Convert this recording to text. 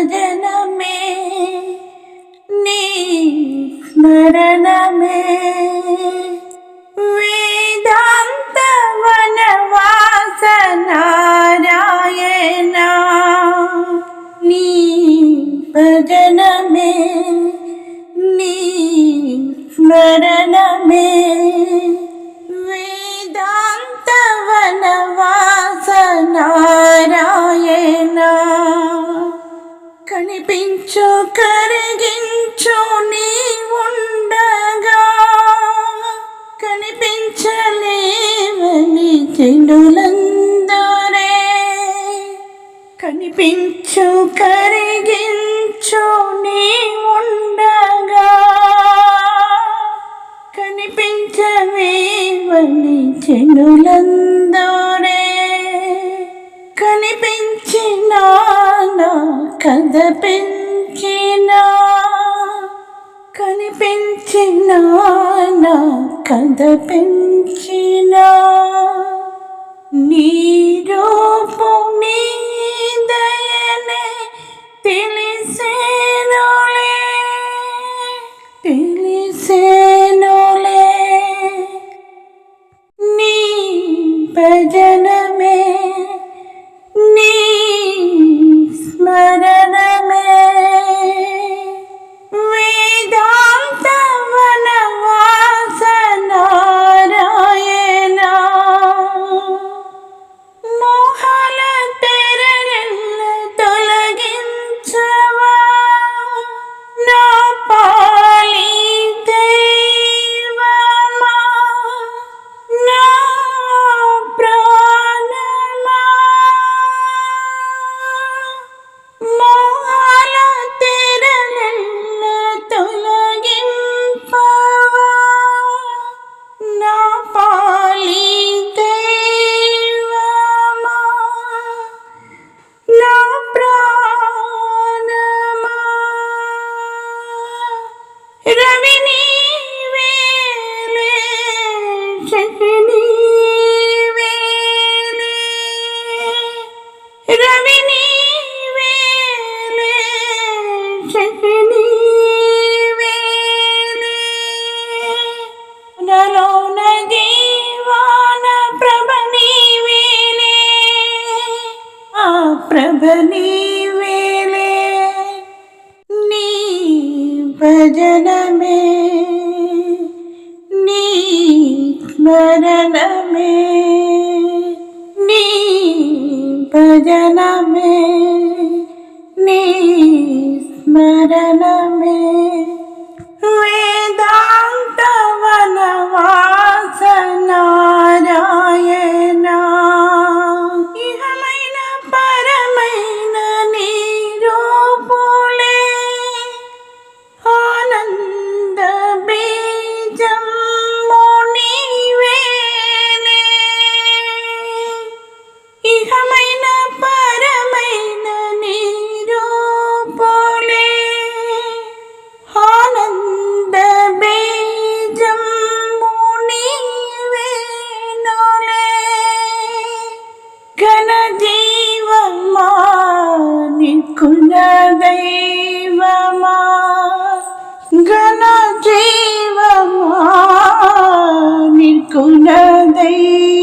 സ്മരണമേ നീ സ്മരണമേ. కనిపించు కరిగించు నీ ఉండగా. కనిపించలేవని చెడులందరే. కనిపించు కరిగించు నీ ఉండగా. కనిపించవేవని చెడులందరే కథ పెంచిన కనిపించిన నా కథ పెంచిన. నీ రూపు నీ దయనే తెలిసేనులే తెలిసేనులే. నీ భజనమే నీ స్మరణమే ರವಿನಿ ವೇಲೆ ಶಕನಿ ವೇಲೆ ರವಿನಿ ವೇಲೆ ಶಕನಿ ವೇಲೆ ನಲೋನ ದೇವಾನ ಪ್ರಭನಿ ವೇಲೆ ಆ ಪ್ರಭನಿ ഭജനമേ നീ ഭജനമേ നീ സ്മരണമേ. தெய்வமா கன தெய்வமா நிற்குண தெய்வ